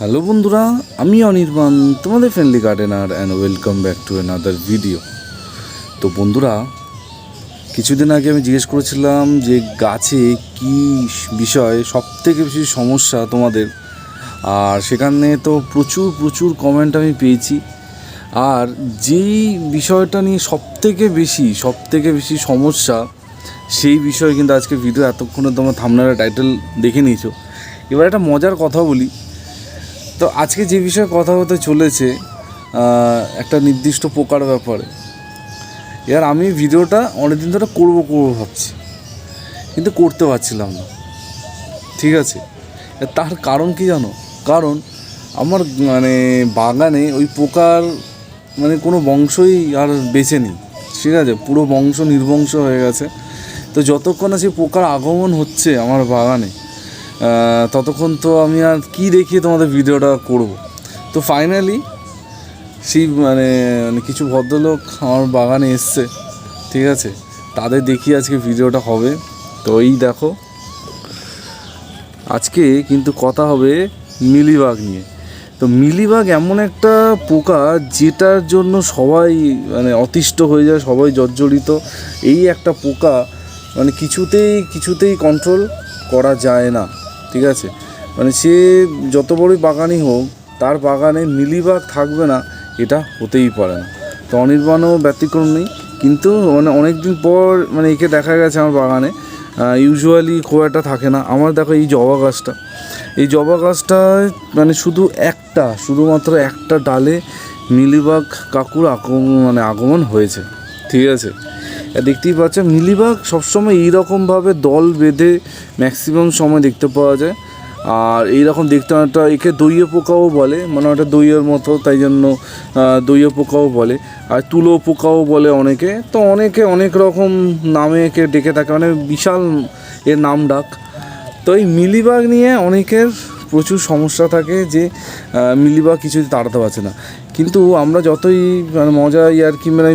Hello বন্ধুরা, আমি অনির্বাণ, তোমাদের friendly gardener and welcome back to another video তো বন্ধুরা, কিছুদিন আগে আমি জিজ্ঞেস করেছিলাম যে গাছে কি বিষয় সব থেকে বেশি সমস্যা তোমাদের? আর সেখানে তো প্রচুর প্রচুর কমেন্ট আমি পেয়েছি। আর যেই বিষয়টা নিয়ে সব থেকে বেশি সব থেকে বেশি সমস্যা, সেই বিষয়ে কিন্তু আজকে ভিডিও এতক্ষণে তোমার থামনারা টাইটেল দেখে নিয়েছো। এবার একটা মজার কথা বলি। তো আজকে যে বিষয়ে কথা হতে চলেছে একটা নির্দিষ্ট পোকার ব্যাপারে, এবার আমি ভিডিওটা অনেকদিন ধরে করব করব ভাবছি, কিন্তু করতে পারছিলাম না, ঠিক আছে? তার কারণ কি জানো? কারণ আমার মানে বাগানে ওই পোকার মানে কোনো বংশই আর বেঁচে নেই, ঠিক আছে? পুরো বংশ নির্বংশ হয়ে গেছে, তো যতক্ষণ না সেই পোকার আগমন হচ্ছে আমার বাগানে ততক্ষণ তো আমি আর কি দেখিয়ে তোমাদের ভিডিওটা করব। তো ফাইনালি সেই মানে মানে কিছু ভদ্রলোক আমার বাগানে এসছে, ঠিক আছে? তাদের দেখি আজকে ভিডিওটা হবে। তো এই দেখো, আজকে কিন্তু কথা হবে মিলিবাগ নিয়ে। তো মিলিবাগ এমন একটা পোকা যেটার জন্য সবাই মানে অতিষ্ঠ হয়ে যায়, সবাই জর্জরিত। এই একটা পোকা মানে কিছুতেই কিছুতেই কন্ট্রোল করা যায় না। ঠিক আছে? মানে সে যত বড়ই বাগানই হোক, তার বাগানে মিলিবাগ থাকবে না, এটা হতেই পারে না। তো অনির্বাণও ব্যতিক্রম নেই, কিন্তু মানে অনেক দিন পর মানে একে দেখা গেছে আমার বাগানে। ইউজুয়ালি খুব একটা থাকে না। আমার দেখো এই জবা গাছটা। এই জবা গাছটায় মানে শুধু একটা, শুধুমাত্র একটা ডালে মিলিবাগ কাকুর আগমন মানে আগমন হয়েছে। ঠিক আছে? দেখতেই পাচ্ছ মিলিবাগ সবসময় এইরকমভাবে দল বেঁধে ম্যাক্সিমাম সময় দেখতে পাওয়া যায়। আর এইরকম দেখতে একটা একে দইয়ে পোকাও বলে মানে ওটা দইয়ের মতো, তাই জন্য দইয়ে পোকাও বলে। আর তুলো পোকাও বলে অনেকে। তো অনেকে অনেক রকম নামে একে ডেকে থাকে মানে বিশাল এর নাম ডাক। তো এই মিলিবাগ নিয়ে অনেকের প্রচুর সমস্যা থাকে যে মিলিবাগ কিছুতে তাড়াতে পারছে না। কিন্তু আমরা যতই মানে মজা ইয়ার কি মানে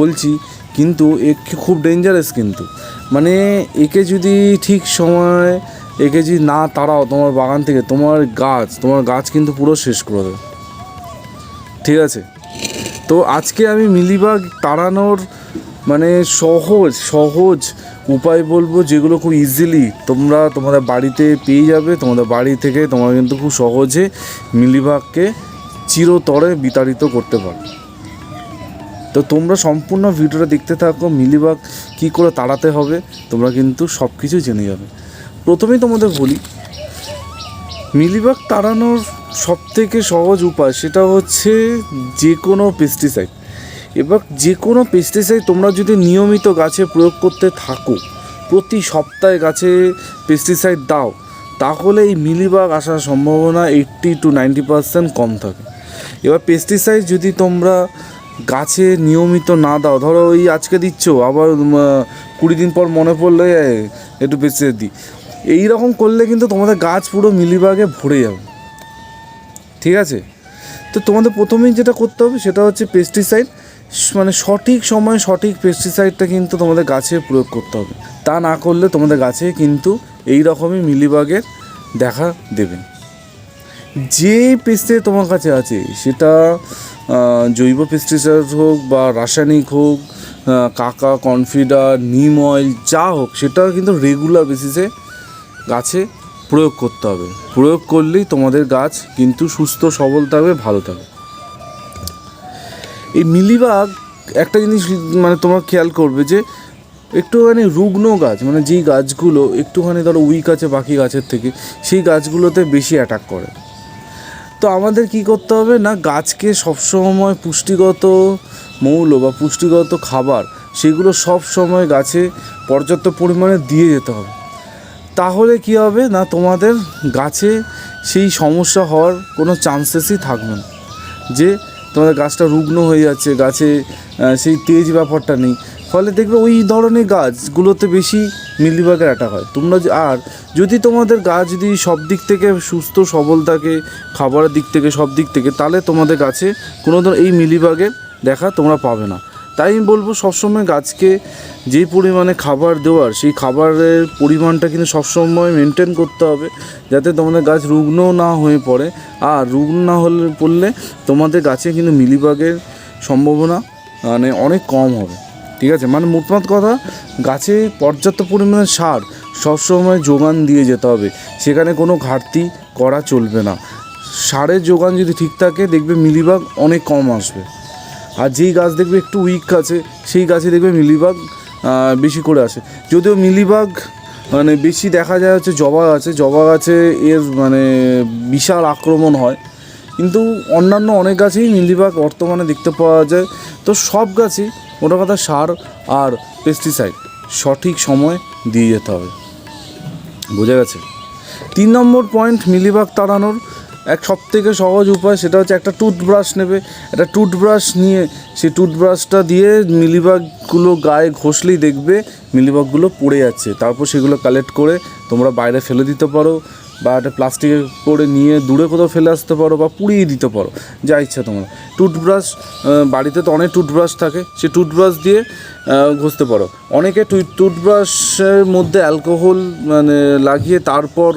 বলছি কিন্তু এ খুব ডেঞ্জারাস কিন্তু। মানে একে যদি ঠিক সময়, একে যদি না তাড়াও তোমার বাগান থেকে, তোমার গাছ তোমার গাছ কিন্তু পুরো শেষ করে দেবে। ঠিক আছে? তো আজকে আমি মিলিবাগ তাড়ানোর মানে সহজ সহজ উপায় বলব যেগুলো খুব ইজিলি তোমরা তোমাদের বাড়িতে পেয়ে যাবে। তোমাদের বাড়ি থেকে তোমরা কিন্তু খুব সহজে মিলিবাগকে চিরতরে বিতাড়িত করতে পারো তো তোমরা সম্পূর্ণ ভিডিওটা দেখতে থাকো, মিলিবাগ কী করে তাড়াতে হবে, তোমরা কিন্তু সব কিছু জেনে যাবে। প্রথমেই তোমাদের বলি, মিলিবাগ তাড়ানোর সব থেকে সহজ উপায় সেটা হচ্ছে যে কোনো পেস্টিসাইড এবার যে কোনো পেস্টিসাইড তোমরা যদি নিয়মিত গাছে প্রয়োগ করতে থাকো, প্রতি সপ্তাহে গাছে পেস্টিসাইড দাও, তাহলে এই মিলিবাগ আসার সম্ভাবনা এইট্টি টু নাইনটি পার্সেন্ট কম থাকে। এবার পেস্টিসাইড যদি তোমরা গাছে নিয়মিত না দাও। ধরো ওই আজকে দিচ্ছ, আবার কুড়ি দিন পর মনে পড়লে একটু পেস্টিসাইড দিই এই রকম করলে কিন্তু তোমাদের গাছ পুরো মিলিবাগে ভরে যাবে। ঠিক আছে? তো তোমাদের প্রথমেই যেটা করতে হবে, সেটা হচ্ছে পেস্টিসাইড মানে সঠিক সময়ে সঠিক পেস্টিসাইডটা কিন্তু তোমাদের গাছে প্রয়োগ করতে হবে। তা না করলে তোমাদের গাছে কিন্তু এই রকমই মিলিবাগের দেখা দেবে। যে পেস্টিসাইড তোমার কাছে আছে, সেটা জৈব পেস্টিসাইড হোক বা রাসায়নিক হোক কাকা কনফিডার নিম অয়েল যা হোক, সেটা কিন্তু রেগুলার বেসিসে গাছে প্রয়োগ করতে হবে। প্রয়োগ করলেই তোমাদের গাছ কিন্তু সুস্থ, সবল থাকবে, ভালো থাকবে। এই মিলিবাগ একটা জিনিস মানে তোমরা খেয়াল করবে যে, একটুখানি রুগ্ন গাছ মানে যেই গাছগুলো একটুখানি ধরো উইক আছে বাকি গাছের থেকে, সেই গাছগুলোতে বেশি অ্যাটাক করে। তো আমাদের কি করতে হবে না, গাছকে সবসময় পুষ্টিগত মৌল বা পুষ্টিগত খাবার সেগুলো সব সময় গাছে পর্যাপ্ত পরিমাণে দিয়ে যেতে হবে। তাহলে কি হবে না, তোমাদের গাছে সেই সমস্যা হওয়ার কোনো চান্সেসই থাকবে না। যে তোমাদের গাছটা রুগ্ন হয়ে যাচ্ছে, গাছে সেই তেজ ব্যাপারটা নেই। ফলে দেখবে ওই ধরনের গাছগুলোতে বেশি মিলিবাগের অ্যাটাক হয়। তোমরা আর যদি তোমাদের গাছ যদি সব দিক থেকে সুস্থ, সবল থাকে, খাবারের দিক থেকে সব দিক থেকে, তাহলে তোমাদের গাছে কোনো ধর এই মিলিবাগের দেখা তোমরা পাবে না। তাই আমি বলব, সবসময় গাছকে যে পরিমাণে খাবার দেওয়ার, সেই খাবারের পরিমাণটা কিন্তু সবসময় মেনটেন করতে হবে, যাতে তোমাদের গাছ রুগ্ন না হয়ে পড়ে। আর রুগ্ন না হলে পড়লে তোমাদের গাছে কিন্তু মিলিবাগের সম্ভাবনা মানে অনেক কম হবে। ঠিক আছে? মানে মোটমাট কথা, গাছে পর্যাপ্ত পরিমাণে সার সবসময় যোগান দিয়ে যেতে হবে। সেখানে কোনো ঘাটতি করা চলবে না। সারের যোগান যদি ঠিক থাকে, দেখবে মিলিবাগ অনেক কম আসবে। আর যেই গাছ দেখবে একটু উইক আছে, সেই গাছে দেখবে মিলিবাগ বেশি করে আসে। যদিও মিলিবাগ মানে বেশি দেখা যায় হচ্ছে জবা গাছে। জবা গাছে এর মানে বিশাল আক্রমণ হয়। কিন্তু অন্যান্য অনেক গাছেই মিলিবাগ বর্তমানে দেখতে পাওয়া যায়। তো সব গাছই মোটা কথা সার আর পেস্টিসাইড সঠিক সময় দিয়ে যেতে হবে। বোঝা গেছে? তিন নম্বর পয়েন্ট মিলিবাগ তাড়ানোর এক সব থেকে সহজ উপায় সেটা হচ্ছে একটা টুথব্রাশ নেবে। একটা টুথব্রাশ নিয়ে সেই টুথব্রাশটা দিয়ে মিলিবাগগুলো গায়ে ঘষলেই দেখবে মিলিবাগগুলো পড়ে যাচ্ছে। তারপর সেগুলো কালেক্ট করে তোমরা বাইরে ফেলে দিতে পারো। বা একটা প্লাস্টিকে করে নিয়ে দূরে কোথাও ফেলে আসতে পারো বা পুড়িয়ে দিতে পারো, যা ইচ্ছা তোমার। টুথব্রাশ বাড়িতে তো অনেক টুথব্রাশ থাকে সে টুথব্রাশ দিয়ে ঘষতে পারো। অনেকে টুথব্রাশের মধ্যে অ্যালকোহল মানে লাগিয়ে তারপর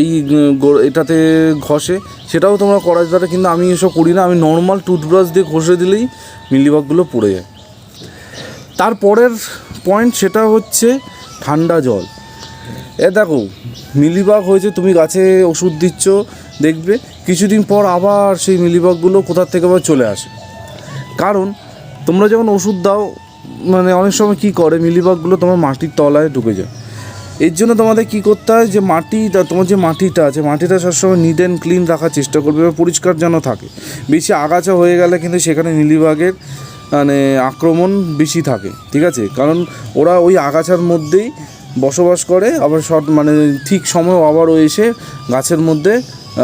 এই এটাতে ঘষে, সেটাও তোমরা করা যেতে কিন্তু আমি এসব করি না। আমি নর্মাল টুথব্রাশ দিয়ে ঘষে দিলেই মিলিবাগগুলো পড়ে যায়। তারপরের পয়েন্ট সেটা হচ্ছে ঠান্ডা জল। এ দেখো, মিলিবাগ হয়েছে, তুমি গাছে ওষুধ দিচ্ছ, দেখবে, কিছুদিন পর আবার সেই মিলিবাগগুলো কোথার থেকে আবার চলে আসে। কারণ, তোমরা যখন ওষুধ দাও মানে অনেক সময় কী করে, মিলিবাগগুলো তোমার মাটির তলায় ঢুকে যায়। এর জন্য তোমাদের কী করতে হয়, যে মাটি তোমার যে মাটিটা আছে, মাটিটা সবসময় নিট অ্যান্ড ক্লিন রাখার চেষ্টা করবে বা পরিষ্কার যেন থাকে। বেশি আগাছা হয়ে গেলে কিন্তু সেখানে মিলিবাগের মানে আক্রমণ বেশি থাকে, ঠিক আছে? কারণ ওরা ওই আগাছার মধ্যেই বসবাস করে, আবার শর্ট মানে ঠিক সময় আবার ও এসে গাছের মধ্যে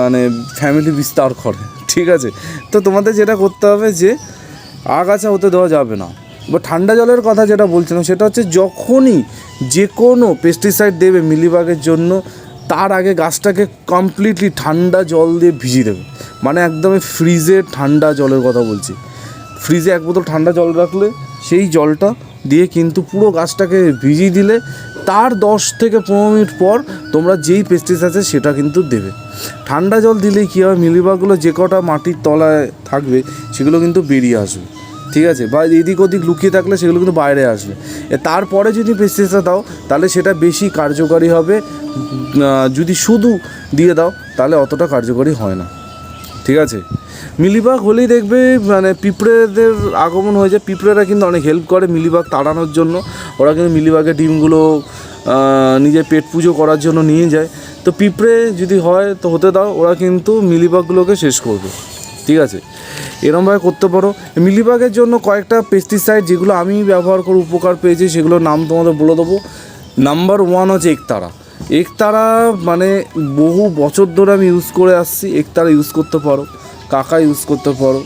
মানে ফ্যামিলি বিস্তার করে, ঠিক আছে? তো তোমাদের যেটা করতে হবে যে, আগাছা হতে দেওয়া যাবে না। বা ঠান্ডা জলের কথা যেটা বলছিলাম, সেটা হচ্ছে যখনই যে কোনো পেস্টিসাইড দেবে মিলিবাগের জন্য, তার আগে গাছটাকে কমপ্লিটলি ঠান্ডা জল দিয়ে ভিজিয়ে দেবে। মানে একদমই ফ্রিজে ঠান্ডা জলের কথা বলছি। ফ্রিজে এক বোতল ঠান্ডা জল রাখলে সেই জলটা দিয়ে কিন্তু পুরো গাছটাকে ভিজিয়ে দিলে তার দশ থেকে পনেরো মিনিট পর তোমরা যেই পেস্টিস আছে সেটা কিন্তু দেবে। ঠান্ডা জল দিলেই কী হবে মিলিবাগগুলো যে কটা মাটির তলায় থাকবে সেগুলো কিন্তু বেরিয়ে আসবে। ঠিক আছে? বা এদিক ওদিক লুকিয়ে থাকলে সেগুলো কিন্তু বাইরে আসবে। তারপরে যদি পেস্টিসাইডটা দাও, তাহলে সেটা বেশি কার্যকারী হবে। যদি শুধু দিয়ে দাও, তাহলে অতটা কার্যকরী হয় না। ঠিক আছে? মিলিবাগ হলেই দেখবে মানে পিঁপড়েদের আগমন হয়ে যায় পিঁপড়েরা কিন্তু অনেক হেল্প করে মিলিবাগ তাড়ানোর জন্য। ওরা কিন্তু মিলিবাগের ডিমগুলো নিজের পেট পুজো করার জন্য নিয়ে যায়। তো পিঁপড়ে যদি হয়, তো হতে দাও। ওরা কিন্তু মিলিবাগগুলোকে শেষ করবে। ঠিক আছে? এরমভাবে করতে পারো। মিলিবাগের জন্য কয়েকটা পেস্টিসাইড যেগুলো আমি ব্যবহার করে উপকার পেয়েছি, সেগুলোর নাম তোমাদের বলে দেবো। নাম্বার ওয়ান হচ্ছে একতারা। একতারা মানে বহু বছর ধরে আমি ইউজ করে আসছি। একতারা ইউজ করতে পারো। কাকা ইউজ করতে পারো,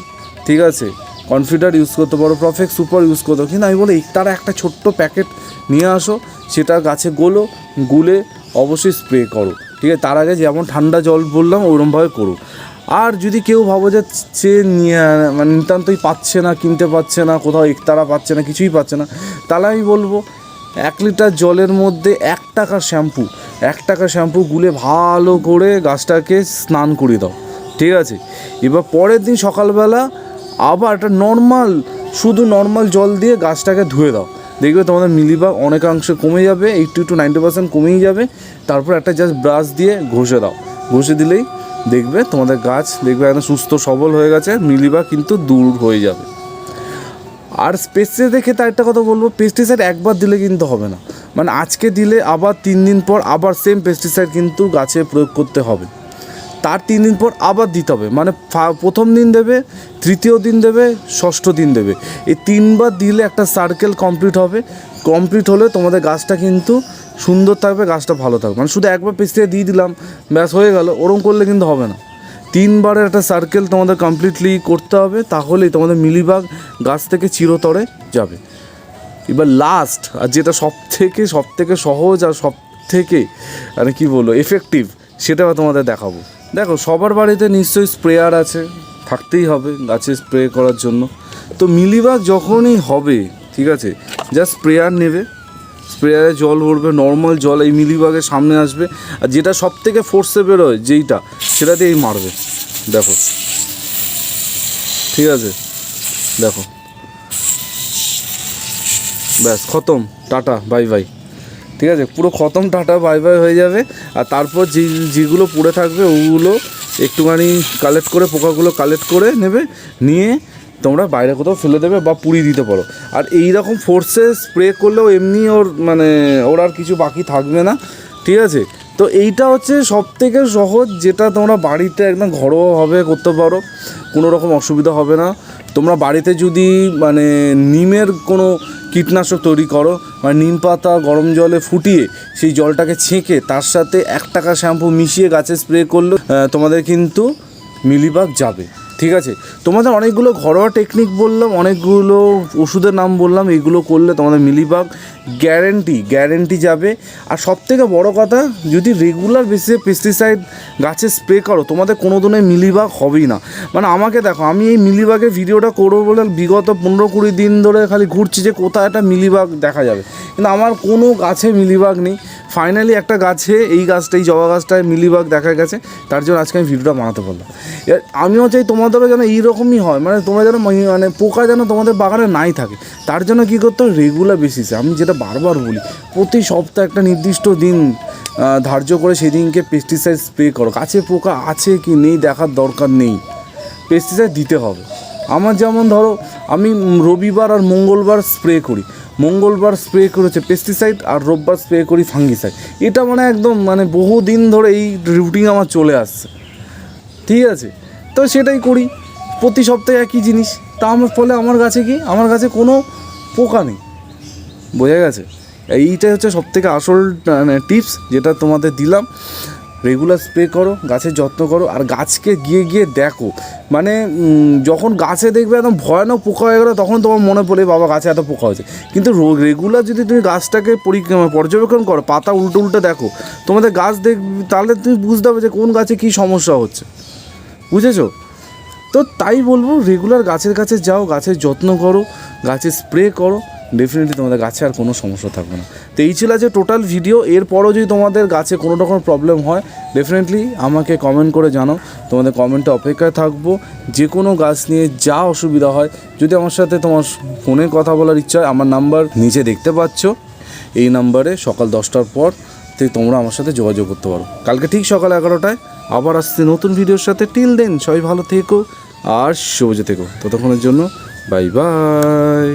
ঠিক আছে? কনফিডার ইউজ করতে পারো প্রফেক্ট সুপার ইউজ করতে পারো। কিন্তু আমি বলি একতারা একটা ছোট্ট প্যাকেট নিয়ে আসো, সেটা গাছে গোলো, গুলে অবশ্যই স্প্রে করো, ঠিক আছে? তার আগে যেমন ঠান্ডা জল বললাম, ওরমভাবে করো। আর যদি কেউ ভাবো যে সে মানে নিতান্তই পাচ্ছে না, কিনতে পাচ্ছে না, কোথাও একতারা পাচ্ছে না, কিছুই পাচ্ছে না, তাহলে আমি বলব, এক লিটার জলের মধ্যে এক টাকার শ্যাম্পু এক টাকার শ্যাম্পু গুলে ভালো করে গাছটাকে স্নান করে দাও। ঠিক আছে? এবার পরের দিন সকালবেলা আবার একটা নর্মাল শুধু নর্মাল জল দিয়ে গাছটাকে ধুয়ে দাও। দেখবে তোমাদের মিলিবাগ অনেকাংশে কমে যাবে এইটটি টু নাইনটি পার্সেন্ট কমেই যাবে। তারপর একটা জাস্ট ব্রাশ দিয়ে ঘষে দাও। ঘষে দিলেই দেখবে তোমাদের গাছ দেখবে একদম সুস্থ সবল হয়ে গেছে মিলিবাগ কিন্তু দূর হয়ে যাবে। আর পেস্টিসাইডের ক্ষেত্রে একটা কথা বলব পেস্টিসাইড একবার দিলে কিন্তু হবে না। মানে আজকে দিলে আবার তিন দিন পর আবার সেম পেস্টিসাইড কিন্তু গাছে প্রয়োগ করতে হবে। তার তিন দিন পর আবার দিতে হবে। মানে প্রথম দিন দেবে, তৃতীয় দিন দেবে, ষষ্ঠ দিন দেবে। এই তিনবার দিলে একটা সার্কেল কমপ্লিট হবে। কমপ্লিট হলে তোমাদের গাছটা কিন্তু সুন্দর থাকবে, গাছটা ভালো থাকবে। মানে শুধু একবার পেস্টিসাইড দিয়ে দিলাম, ব্যাস হয়ে গেল, ওরম করলে কিন্তু হবে না। তিনবারের একটা সার্কেল তোমাদের কমপ্লিটলি করতে হবে, তাহলেই তোমাদের মিলিবাগ গাছ থেকে চিরতরে যাবে। এবার লাস্ট আর যেটা সব থেকে সব থেকে সহজ আর সব থেকে মানে কী বলব এফেক্টিভ সেটা তোমাদের দেখাবো। দেখো, সবার বাড়িতে নিশ্চয়ই স্প্রেয়ার আছে, থাকতেই হবে গাছে স্প্রে করার জন্য। তো মিলিবাগ যখনই হবে, ঠিক আছে জাস্ট স্প্রেয়ার নেবে, স্প্রেয়ারে জল ভরবে নর্মাল জল এই মিলিবাগের সামনে আসবে, আর যেটা সব থেকে ফোর্সে বেরোয়, যেইটা সেটা দিয়েই মারবে। দেখো, ঠিক আছে, দেখো। ব্যাস, খতম, টাটা বাই বাই ঠিক আছে? পুরো খতম, টাটা বাই বাই হয়ে যাবে। আর তারপর যে, যেগুলো পড়ে থাকবে, ওগুলো একটুখানি কালেক্ট করে, পোকাগুলো কালেক্ট করে নেবে, নিয়ে তোমরা বাইরে কোথাও ফেলে দেবে বা পুড়িয়ে দিতে পারো। আর এই রকম ফোর্সে স্প্রে করলেও এমনি ওর মানে ওর আর কিছু বাকি থাকবে না। ঠিক আছে? তো এইটা হচ্ছে সব থেকে সহজ, যেটা তোমরা বাড়িতে একদম ঘরোয়াভাবে করতে পারো। কোনো রকম অসুবিধা হবে না। তোমরা বাড়িতে যদি মানে নিমের কোনো কীটনাশক তৈরি করো মানে নিম পাতা গরম জলে ফুটিয়ে সেই জলটাকে ছেঁকে তার সাথে এক টাকা শ্যাম্পু মিশিয়ে গাছে স্প্রে করলে তোমাদের কিন্তু মিলিবাগ যাবে। ঠিক আছে? তোমাদের অনেকগুলো ঘরোয়া টেকনিক বললাম, অনেকগুলো ওষুধের নাম বললাম এইগুলো করলে তোমাদের মিলিবাগ গ্যারেন্টি গ্যারেন্টি যাবে। আর সব থেকে বড়ো কথা, যদি রেগুলার বেসিসে পেস্টিসাইড গাছে স্প্রে করো, তোমাদের কোনো দিনে মিলিবাগ হবেই না। মানে আমাকে দেখো, আমি এই মিলিবাগের ভিডিওটা করব বলে বিগত পনেরো কুড়ি দিন ধরে খালি ঘুরছি যে কোথায় একটা মিলিবাগ দেখা যাবে। কিন্তু আমার কোনো গাছে মিলিবাগ নেই। ফাইনালি একটা গাছে, এই গাছটা, এই জবা গাছটায় মিলিবাগ দেখা গেছে, তার জন্য আজকে আমি ভিডিওটা বানাতে পারলাম আমিও চাই তোমাদেরও যেন এইরকমই হয়। মানে তোমরা যেন মানে পোকা যেন তোমাদের বাগানে নাই থাকে। তার জন্য কী করতে হবে রেগুলার বেসিসে আমি যেটা বারবার বলি, প্রতি সপ্তাহে একটা নির্দিষ্ট দিন ধার্য করে সেদিনকে পেস্টিসাইড স্প্রে করো। গাছে পোকা আছে কি নেই দেখার দরকার নেই। পেস্টিসাইড দিতে হবে। আমার যেমন ধরো, আমি রবিবার আর মঙ্গলবার স্প্রে করি। মঙ্গলবার স্প্রে করেছে পেস্টিসাইড আর রোববার স্প্রে করি ফাঙ্গিসাইড এটা মানে একদম মানে বহু দিন ধরে এই রুটিন আমার চলে আসছে। ঠিক আছে? তো সেটাই করি। প্রতি সপ্তাহে একই জিনিস। তা আমার ফলে আমার কাছে কি? আমার কাছে কোনো পোকা নেই। বোঝা গেছে? এইটাই হচ্ছে সব থেকে আসল মানে টিপস যেটা তোমাদের দিলাম। রেগুলার স্প্রে করো, গাছের যত্ন করো, আর গাছকে গিয়ে গিয়ে দেখো। মানে যখন গাছে দেখবে একদম ভয়ানক পোকা হয়ে গেলো, তখন তোমার মনে পড়ে, বাবা, গাছে এত পোকা হয়েছে। কিন্তু রেগুলার যদি তুমি গাছটাকে পর্যবেক্ষণ করো, পাতা উল্টো উল্টো দেখো, তোমাদের গাছ দেখ, তাহলে তুমি বুঝতে হবে যে কোন গাছে কী সমস্যা হচ্ছে। বুঝেছ? তো তাই বলব রেগুলার গাছের কাছে যাও, গাছের যত্ন করো, গাছে স্প্রে করো ডেফিনেটলি তোমাদের গাছে আর কোনো সমস্যা থাকবে না। তো এই ছিল যে টোটাল ভিডিও এরপরও যদি তোমাদের গাছে কোনো রকম প্রবলেম হয় ডেফিনেটলি আমাকে কমেন্ট করে জানাও। তোমাদের কমেন্টে অপেক্ষায় থাকব। যে কোনো গাছ নিয়ে যা অসুবিধা হয়, যদি আমার সাথে তোমার ফোনে কথা বলার ইচ্ছা হয়, আমার নাম্বার নিচে দেখতে পাচ্ছ। এই নাম্বারে সকাল দশটার পর তোমরা আমার সাথে যোগাযোগ করতে পারো। কালকে ঠিক সকাল এগারোটায় আবার আসছে নতুন ভিডিওর সাথে। টিল দেন সবাই ভালো থেকো আর সবুজে থেকো। ততক্ষণের জন্য বাই বাই